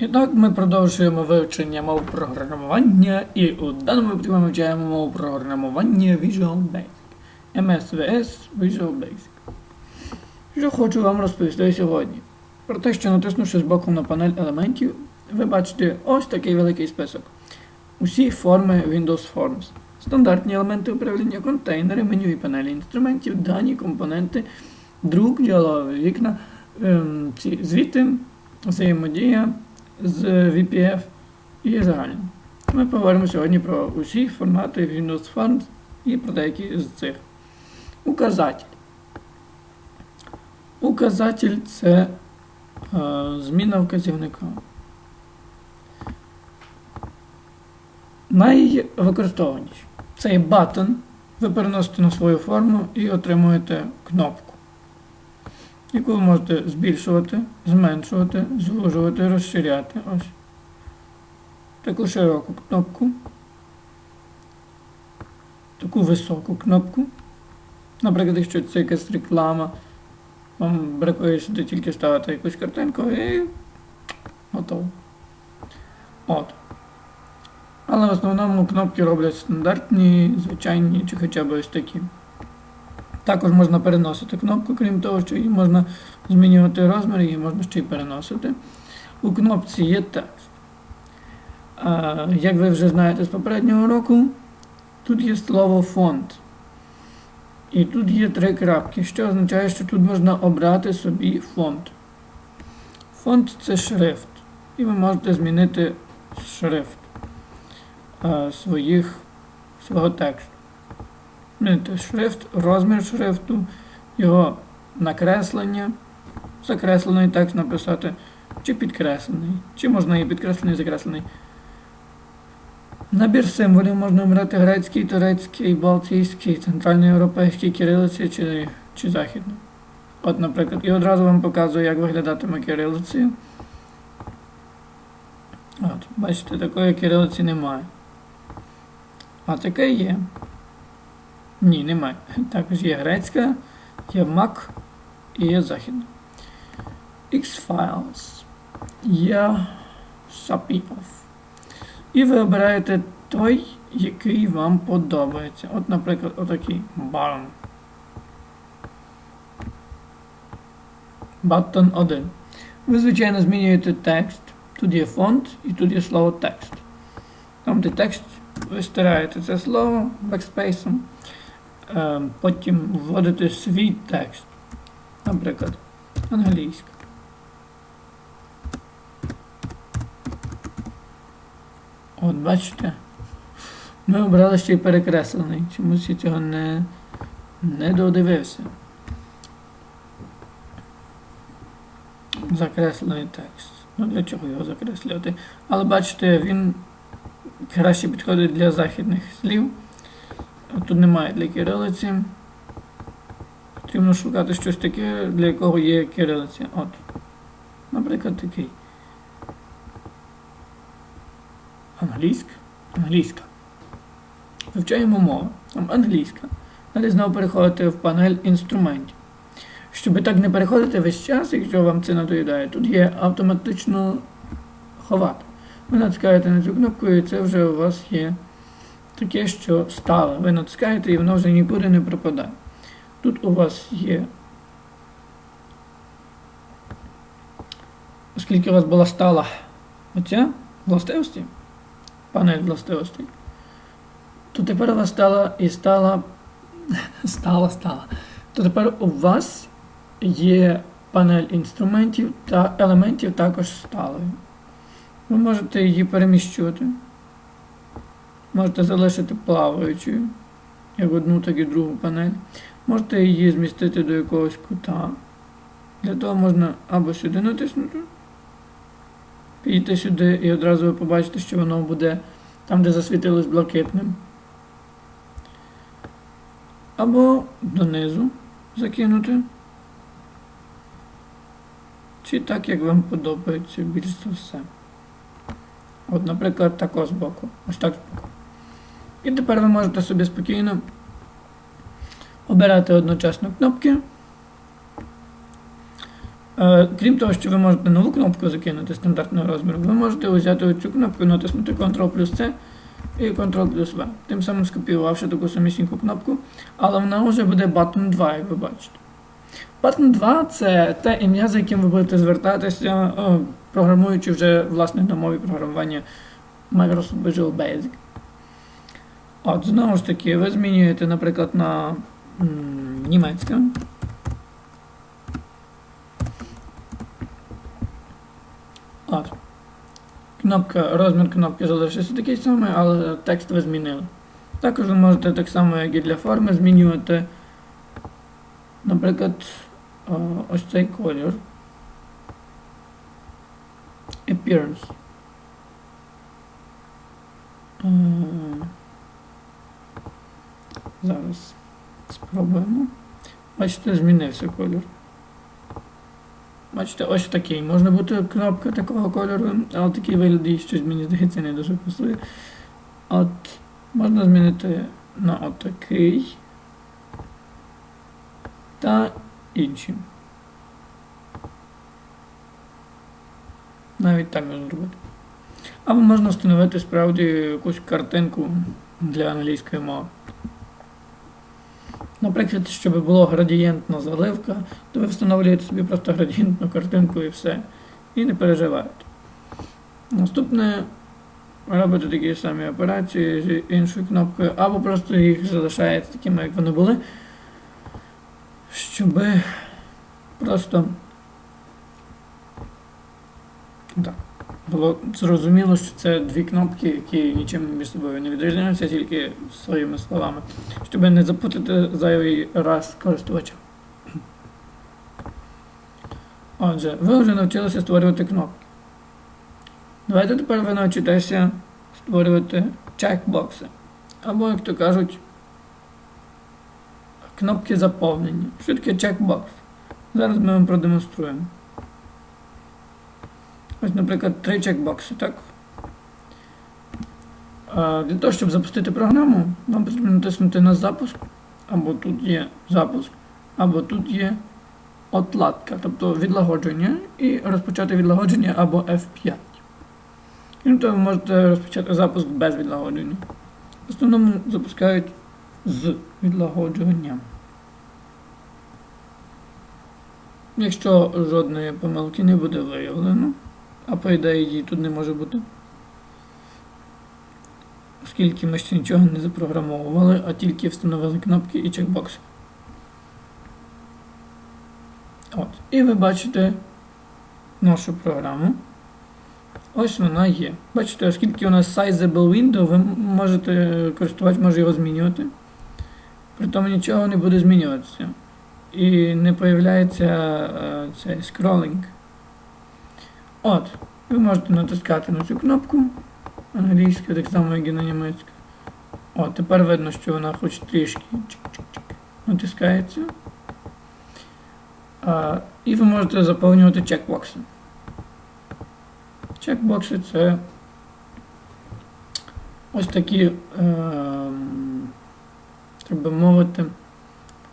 І так ми продовжуємо вивчення мов програмування, і у даному випадку ми вивчаємо мову програмування Visual Basic. MSVS Visual Basic. Що хочу вам розповісти сьогодні? Про те, що натиснувши з боку на панель елементів, ви бачите ось такий великий список. Усі форми Windows Forms. Стандартні елементи управління, контейнери, меню і панелі інструментів, дані, компоненти, друк, діалогові вікна, ем, ці звіти, взаємодія з VPF і загально. Ми поговоримо сьогодні про усі формати Windows Forms і про деякі з цих. Указатель. Указатель це е, зміна вказівника. Найвикористованіші. Цей батон ви переносите на свою форму і отримуєте кнопку, яку ви можете збільшувати, зменшувати, звужувати, розширяти. Ось. Таку широку кнопку. Таку високу кнопку. Наприклад, якщо це якась реклама, вам бракує сюди тільки ставити якусь картинку і готово. От. Але в основному кнопки роблять стандартні, звичайні чи хоча б ось такі. Також можна переносити кнопку, крім того, що її можна змінювати розмір, її можна ще й переносити. У кнопці є текст. Як ви вже знаєте з попереднього року, тут є слово фонд. І тут є три крапки, що означає, що тут можна обрати собі фонд. Фонд це шрифт. І ви можете змінити шрифт своїх, свого тексту. Змінити шрифт, розмір шрифту, його накреслення, закреслений текст написати, чи підкреслений, чи можна і підкреслений, і закреслений. Набір символів можна обрати грецький, турецький, балтійський, центральноєвропейський, кирилиці чи, чи західний. От, наприклад, і одразу вам показую, як виглядатиме кирилицею. От, бачите, такої кирилиці немає. А таке є. Ні, немає. Також є грецька, є Mac і є західна. X-Files. Є Sapioff. І ви обираєте той, який вам подобається. От, наприклад, отакий Barn. Button 1. Ви, звичайно, змінюєте текст. Тут є фонд і тут є слово текст. Там, де текст, ви стираєте це слово бекспейсом. Е, потім вводите свій текст. Наприклад, англійська. От бачите? Ми обрали ще й перекреслений. Чомусь я цього не, не додивився. Закреслений текст. Ну для чого його закреслювати? Але бачите, він краще підходить для західних слів. Тут немає для кирилиці. Потрібно шукати щось таке, для якого є кирилиця. От. Наприклад, такий. Англійська. Англійська. Вивчаємо мову. Там англійська. Далі знову переходите в панель інструментів. Щоб так не переходити весь час, якщо вам це надоїдає, тут є автоматично ховати. Ви натискаєте на цю кнопку і це вже у вас є таке, що стале. Ви натискаєте і воно вже нікуди не пропадає. Тут у вас є. Оскільки у вас була стала оця властивості, панель властивостей, то тепер у вас стала і стала. стала, стала. То тепер у вас є панель інструментів та елементів також сталою. Ви можете її переміщувати. Можете залишити плаваючою, як одну, так і другу панель. Можете її змістити до якогось кута. Для того можна або сюди натиснути, підійти сюди і одразу ви побачите, що воно буде там, де засвітилось блакитним. Або донизу закинути. Чи так, як вам подобається більш за все. От, наприклад, тако з боку. Ось так з боку. І тепер ви можете собі спокійно обирати одночасно кнопки. Е, Крім того, що ви можете нову кнопку закинути стандартного розміру, ви можете взяти оцю кнопку, натиснути Ctrl плюс C і Ctrl плюс V. Тим самим скопіювавши таку самісіньку кнопку, але вона вже буде Button 2, як ви бачите. Button 2 це те ім'я, за яким ви будете звертатися, е, програмуючи вже власне на мові програмування Microsoft Visual Basic. От, знову ж таки, ви змінюєте, наприклад, на німецьке. От. Кнопка, розмір кнопки залишився такий самий, але текст ви змінили. Також ви можете так само, як і для форми, змінювати, наприклад, ось цей колір. Appearance. Зараз спробуємо. Бачите, змінився колір. Бачите, ось такий. Можна бути кнопка такого кольору, але такий вигляд їй щось мені здається не дуже пасує. От можна змінити на отакий та інші. Навіть так можна зробити. Або можна встановити справді якусь картинку для англійської мови. Наприклад, щоб була градієнтна заливка, то ви встановлюєте собі просто градієнтну картинку і все. І не переживаєте. Наступне робите такі самі операції з іншою кнопкою, або просто їх залишаєте такими, як вони були, щоб просто так, було зрозуміло, що це дві кнопки, які нічим між собою не відрізняються, тільки своїми словами, щоб не запутати зайвий раз користувача. Отже, ви вже навчилися створювати кнопки. Давайте тепер ви навчитеся створювати чекбокси. Або, як то кажуть, кнопки заповнення. Що таке чекбокс? Зараз ми вам продемонструємо. Ось, наприклад, три чекбокси, так? Для того, щоб запустити програму, вам потрібно натиснути на запуск, або тут є запуск, або тут є отладка, тобто відлагодження, і розпочати відлагодження або F5. Крім того, ви можете розпочати запуск без відлагодження. В основному запускають з відлагоджуванням. Якщо жодної помилки не буде виявлено, а по ідеї тут не може бути. Оскільки ми ще нічого не запрограмовували, а тільки встановили кнопки і чекбокси. От. І ви бачите нашу програму. Ось вона є. Бачите, оскільки у нас sizable window, ви можете, користувач може його змінювати. При тому нічого не буде змінюватися. І не появляється е, цей скролінг. От, ви можете натискати на цю кнопку англійська, так само, як і на німецьку. От, тепер видно, що вона хоч трішки натискається. А, і ви можете заповнювати чекбокси. Чекбокси це ось такі, е, так би мовити,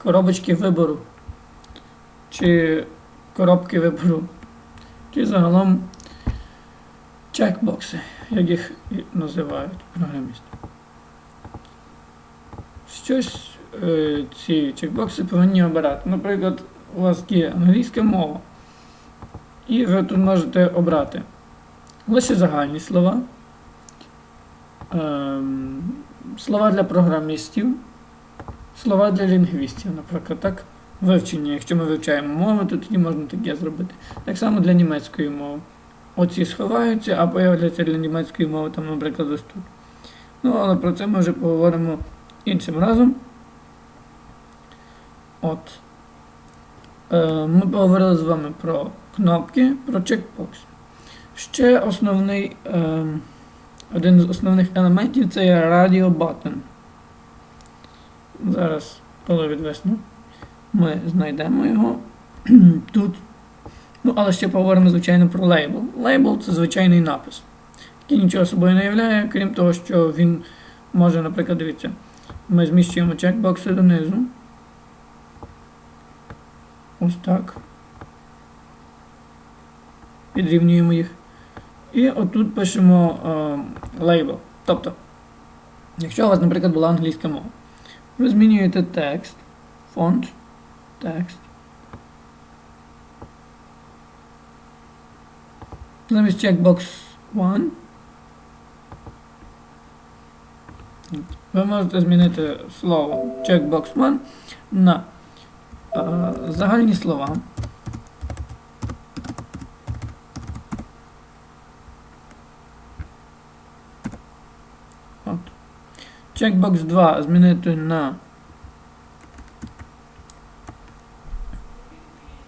коробочки вибору. Чи коробки вибору. Чи загалом чекбокси, як їх і називають програмісти. Щось е, ці чекбокси повинні обирати. Наприклад, у вас є англійська мова, і ви тут можете обрати лише загальні слова, ем, слова для програмістів, слова для лінгвістів, наприклад, так. Вивчення, якщо ми вивчаємо мову, то тоді можна таке зробити. Так само для німецької мови. Оці сховаються, а появляться для німецької мови, там, наприклад, ось тут. Ну, але про це ми вже поговоримо іншим разом. От. Е, Ми поговорили з вами про кнопки, про чекбокс. Ще основний, е, один з основних елементів це є Radio. Зараз, коли відвесну, ми знайдемо його тут. Ну, але ще поговоримо, звичайно, про лейбл. Лейбл це звичайний напис, який нічого собою не являє, крім того, що він може, наприклад, дивіться, ми зміщуємо чекбокси донизу. Ось так. підрівнюємо їх. І отут пишемо е, лейбл. Тобто, якщо у вас, наприклад, була англійська мова, ви змінюєте текст, фонд, текст. Замість checkbox 1 ви можете змінити слово checkbox 1 на е, загальні слова. От. Checkbox 2 змінити на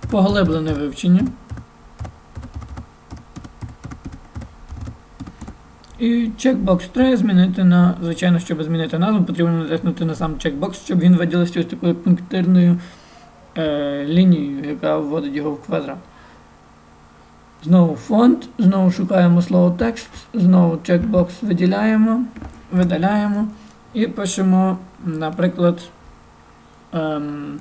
поглиблене вивчення. І чекбокс 3 змінити на, звичайно, щоб змінити назву, потрібно натиснути на сам чекбокс, щоб він виділився ось такою пунктирною е, лінією, яка вводить його в квадрат. Знову фонд, знову шукаємо слово текст, знову чекбокс виділяємо, видаляємо і пишемо, наприклад, ем,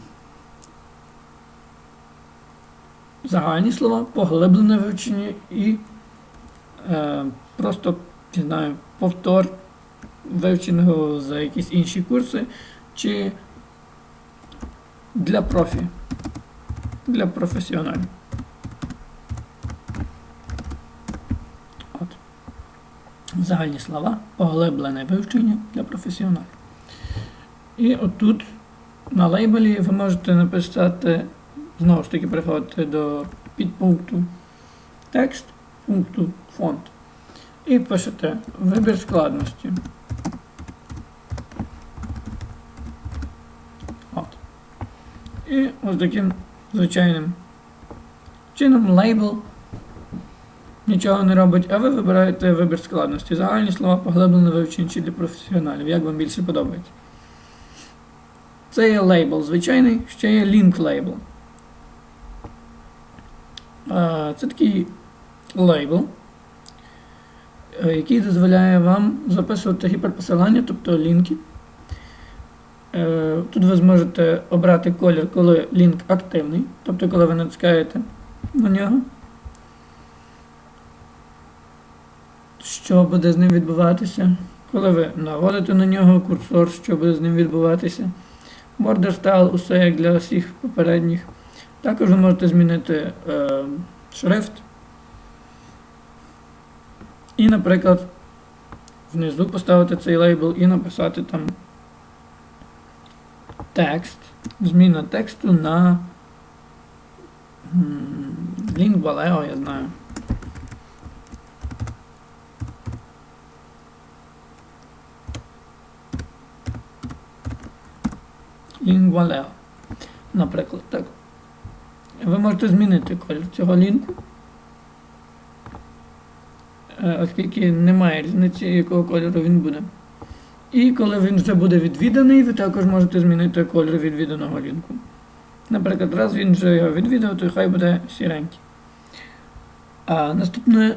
загальні слова, поглиблене вивчення і е, просто не знаю, повтор вивченого за якісь інші курси, чи для профі, для професіоналів. От. Загальні слова, поглиблене вивчення для професіоналів. І отут на лейбелі ви можете написати, знову ж таки, приходити до підпункту текст, пункту фонд. І пишете вибір складності. От. І ось таким звичайним чином лейбл нічого не робить, а ви вибираєте вибір складності. Загальні слова поглиблене вивчення чи для професіоналів, як вам більше подобається. Це є лейбл звичайний, ще є link лейбл. Це такий лейбл. Е, який дозволяє вам записувати гіперпосилання, тобто лінки. Е, тут ви зможете обрати колір, коли лінк активний, тобто коли ви натискаєте на нього. Що буде з ним відбуватися? Коли ви наводите на нього курсор, що буде з ним відбуватися. Border Style, усе як для всіх попередніх. Також ви можете змінити е, шрифт. І, наприклад, внизу поставити цей лейбл і написати там текст, зміна тексту на Link я знаю. Link Наприклад, так. Ви можете змінити колір цього лінку. Е, оскільки немає різниці, якого кольору він буде. І коли він вже буде відвіданий, ви також можете змінити кольор відвіданого лінку. Наприклад, раз він вже його відвідав, то хай буде сіренький. А наступне.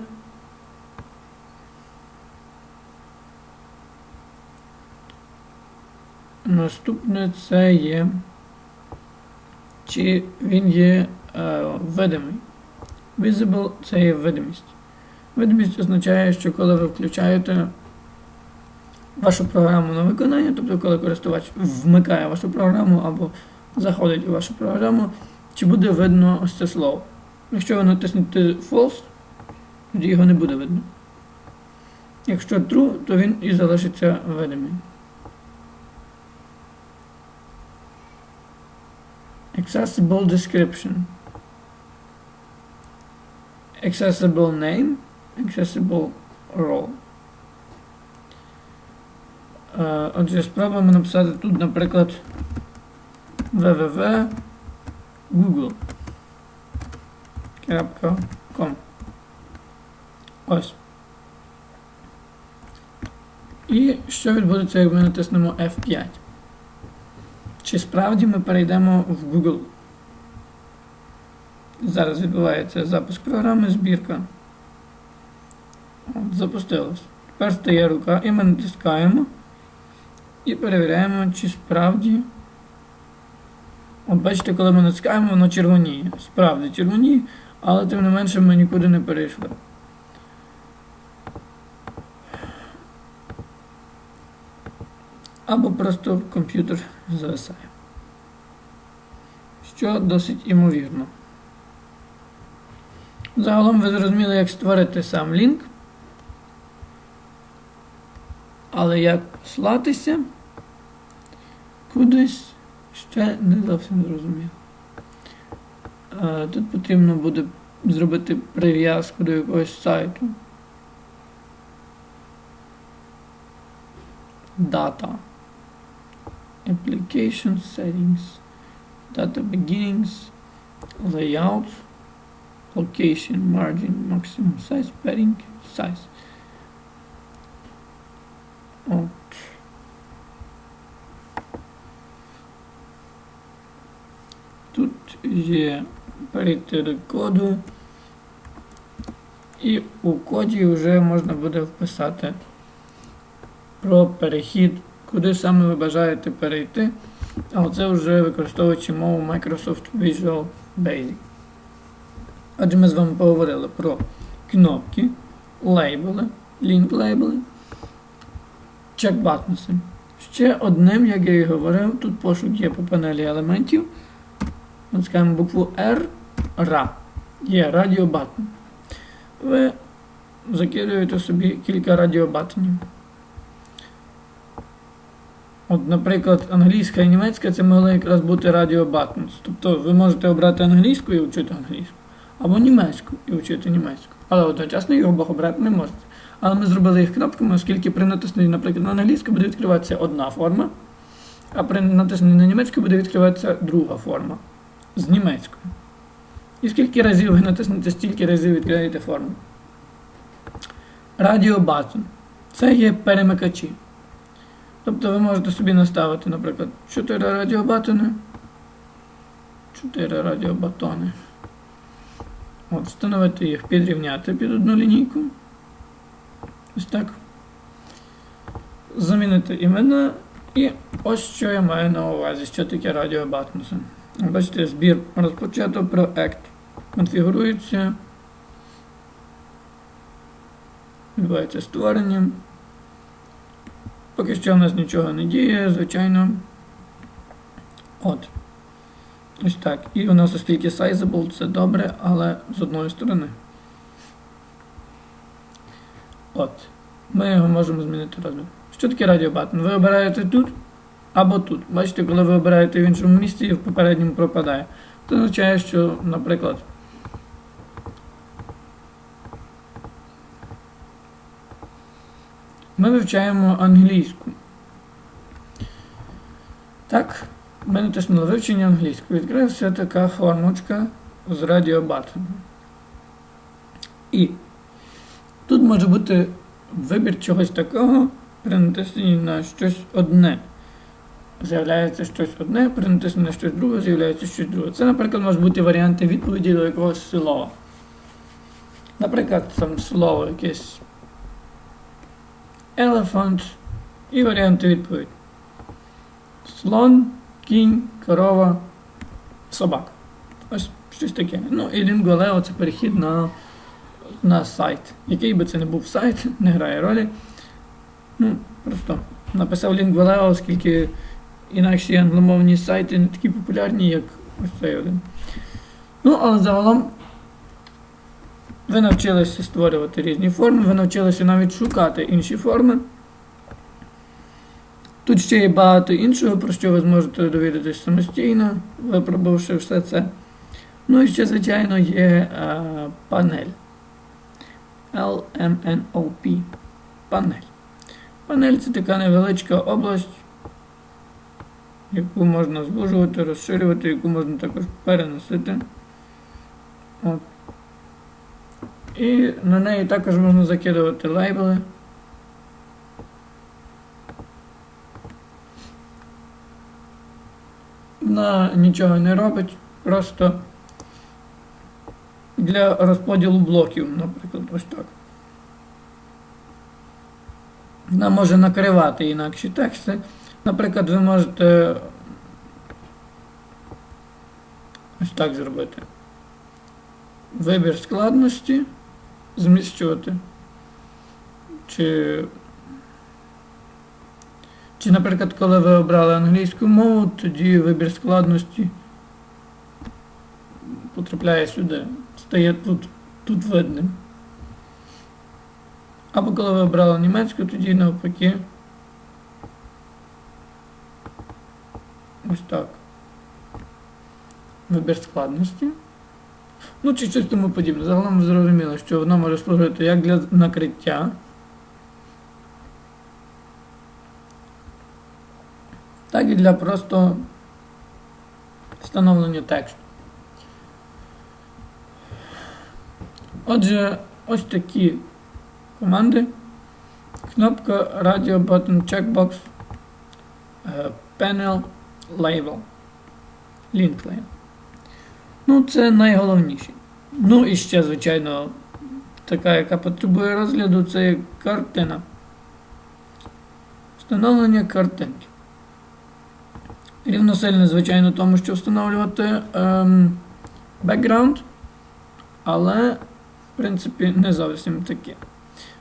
Наступне це є, чи він є видимий. Visible це є видимість. Видимість означає, що коли ви включаєте вашу програму на виконання, тобто коли користувач вмикає вашу програму або заходить у вашу програму, чи буде видно ось це слово. Якщо ви натиснете False, тоді його не буде видно. Якщо True, то він і залишиться видимий. Accessible description. Accessible name accessible role. Отже, спробуємо написати тут, наприклад, www.google.com. Ось. І що відбудеться, як ми натиснемо F5? Чи справді ми перейдемо в Google? Зараз відбувається запуск програми, збірка. От, Запустилось. Тепер стає рука і ми натискаємо і перевіряємо, чи справді. От бачите, коли ми натискаємо, воно червоніє. Справді червоніє, Але тим не менше ми нікуди не перейшли. Або просто комп'ютер зависає. Що досить імовірно. Загалом ви зрозуміли, як створити сам лінк. Але як послатися кудись ще не зовсім зрозуміло. Е, Тут потрібно буде зробити прив'язку до якогось сайту. Data. Application settings. Data beginnings. Layout. Location, margin, maximum size, padding, size. Тут є перейти до коду. І у коді вже можна буде вписати про перехід, куди саме ви бажаєте перейти. А це вже використовуючи мову Microsoft Visual Basic. Отже, ми з вами поговорили про кнопки, лейбли, лінк лейбли, чекбатнуси. Ще одним, як я і говорив, тут пошук є по панелі елементів. Натискаємо букву R, RA. Є радіобатон. Ви закидуєте собі кілька радіобатонів. От, наприклад, англійська і німецька це могли якраз бути радіобатонс. Тобто ви можете обрати англійську і вчити англійську, або німецьку і вчити німецьку. Але одночасно їх обох обрати не можете. Але ми зробили їх кнопками, оскільки при натисненні, наприклад, на англійську буде відкриватися одна форма, а при натисненні на німецьку буде відкриватися друга форма з німецькою. І скільки разів ви натиснете, стільки разів відкриєте форму. Радіобатон. Це є перемикачі. Тобто ви можете собі наставити, наприклад, 4 радіобатони. 4 радіобатони. От, встановити їх, підрівняти під одну лінійку. Ось так. Замінити імена. І ось що я маю на увазі, що таке радіобатнуси. Бачите, збір розпочато, проект конфігурується. Відбувається створення. Поки що в нас нічого не діє, звичайно. От. Ось так. І у нас, оскільки sizable, це добре, але з одної сторони. От. Ми його можемо змінити розмір. Що таке радіобатон? Ви обираєте тут або тут. Бачите, коли ви обираєте в іншому місці, в попередньому пропадає. Це означає, що, наприклад, ми вивчаємо англійську. Так, ми натиснули вивчення англійської. Відкрився така формочка з радіобатоном. І тут може бути вибір чогось такого при натисненні на щось одне. З'являється щось одне, при натисненні на щось друге, з'являється щось друге. Це, наприклад, може бути варіанти відповіді до якогось слова. Наприклад, там слово якесь elephant і варіанти відповіді. Слон, кінь, корова, собака. Ось щось таке. Ну і Lingualeo це перехід на, на сайт. Який би це не був сайт, не грає ролі. Ну, просто написав Lingualeo, оскільки інакші англомовні сайти не такі популярні, як ось цей один. Ну, але загалом ви навчилися створювати різні форми, ви навчилися навіть шукати інші форми. Тут ще є багато іншого, про що ви зможете довідатись самостійно, випробувавши все це. Ну і ще, звичайно, є е, панель. LMNOP. Панель. Панель це така невеличка область, яку можна звужувати, розширювати, яку можна також переносити. От. І на неї також можна закидувати лейбли. Вона нічого не робить, просто для розподілу блоків, наприклад, ось так. Вона може накривати інакші тексти. Наприклад, ви можете ось так зробити. вибір складності зміщувати. Чи, чи, наприклад, коли ви обрали англійську мову, тоді вибір складності потрапляє сюди, стає тут, тут видним. Або коли ви обрали німецьку, тоді навпаки. Ось так. Вибір складності. Ну, чи щось тому подібне. Загалом ви зрозуміли, що воно може служити як для накриття. Так і для просто встановлення тексту. Отже, ось такі команди. Кнопка Radio Button Checkbox е, Panel Label Link. Ну, це найголовніше. Ну і ще, звичайно, така, яка потребує розгляду, це картина. Встановлення картинки. Рівносильне, звичайно, тому, що встановлювати ем, бекграунд, але, в принципі, не зовсім таке.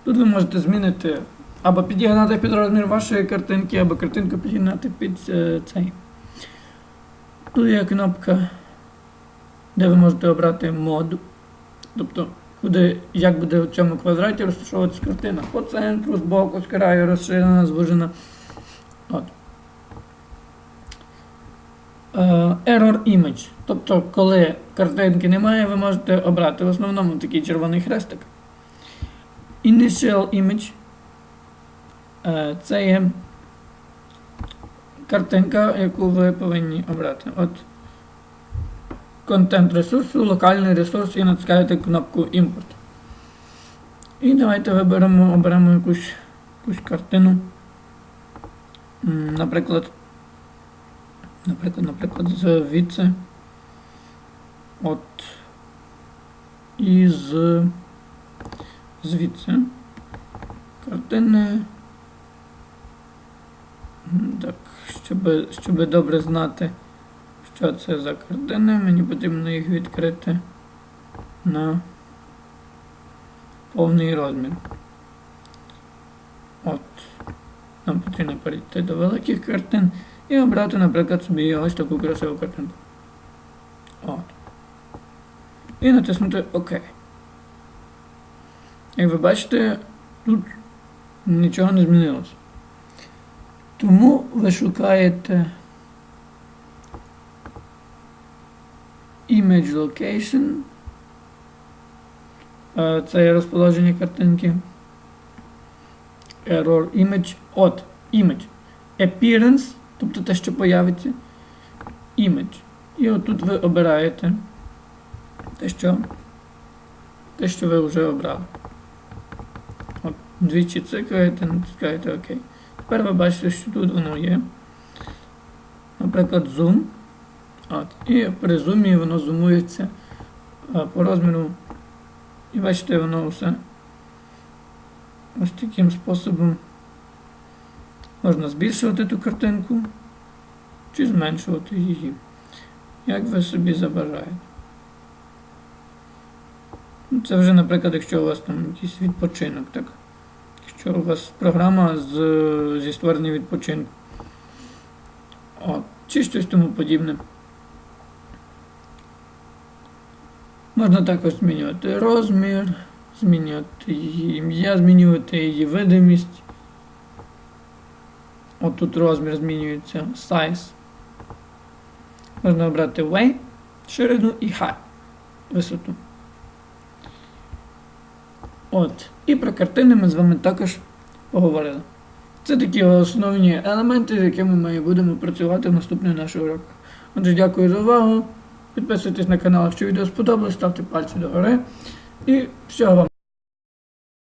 Тут ви можете змінити або підігнати під розмір вашої картинки, або картинку підігнати під е, цей. Тут є кнопка, де ви можете обрати мод. Тобто, куди, як буде в цьому квадраті розташовуватися картина. По центру, з боку, з краю, розширена, звужена. От. Е, Error image. Тобто, коли картинки немає, ви можете обрати в основному такий червоний хрестик. Initial image. Е, Це є картинка, яку ви повинні обрати. От контент ресурсу, локальний ресурс і натискаєте кнопку Import. І давайте виберемо, оберемо якусь, якусь картину. Наприклад, наприклад, наприклад, звідси. От. І з звідси. Картини. Так, щоб, щоб добре знати, що це за картини, мені потрібно їх відкрити на повний розмір. От. Нам потрібно перейти до великих картин і обрати, наприклад, собі ось таку красиву картинку. От. І натиснути ОК. Як ви бачите, тут нічого не змінилося. Тому ви шукаєте Image Location. Е, Це є розположення картинки. Error Image. От, Image. Appearance, тобто те, що появиться. Image. І отут ви обираєте те, що, те, що ви вже обрали. От, двічі цикаєте, натискаєте ОК. Тепер ви бачите, що тут воно є. Наприклад, зум. От. І при зумі воно зумується а, по розміру. І бачите, воно все ось таким способом можна збільшувати ту картинку чи зменшувати її. Як ви собі забажаєте. Ну, Це вже, наприклад, якщо у вас там якийсь відпочинок, так? Якщо у вас програма з, зі створення відпочинку. От, чи щось тому подібне. Можна також змінювати розмір, змінювати її ім'я, змінювати її видимість. От тут розмір змінюється, size. Можна обрати way, ширину і height, висоту. От. І про картини ми з вами також поговорили. Це такі основні елементи, з якими ми будемо працювати в наступних наших уроках. Отже, дякую за увагу. Підписуйтесь на канал, якщо відео сподобалось, ставте пальці догори. І всього вам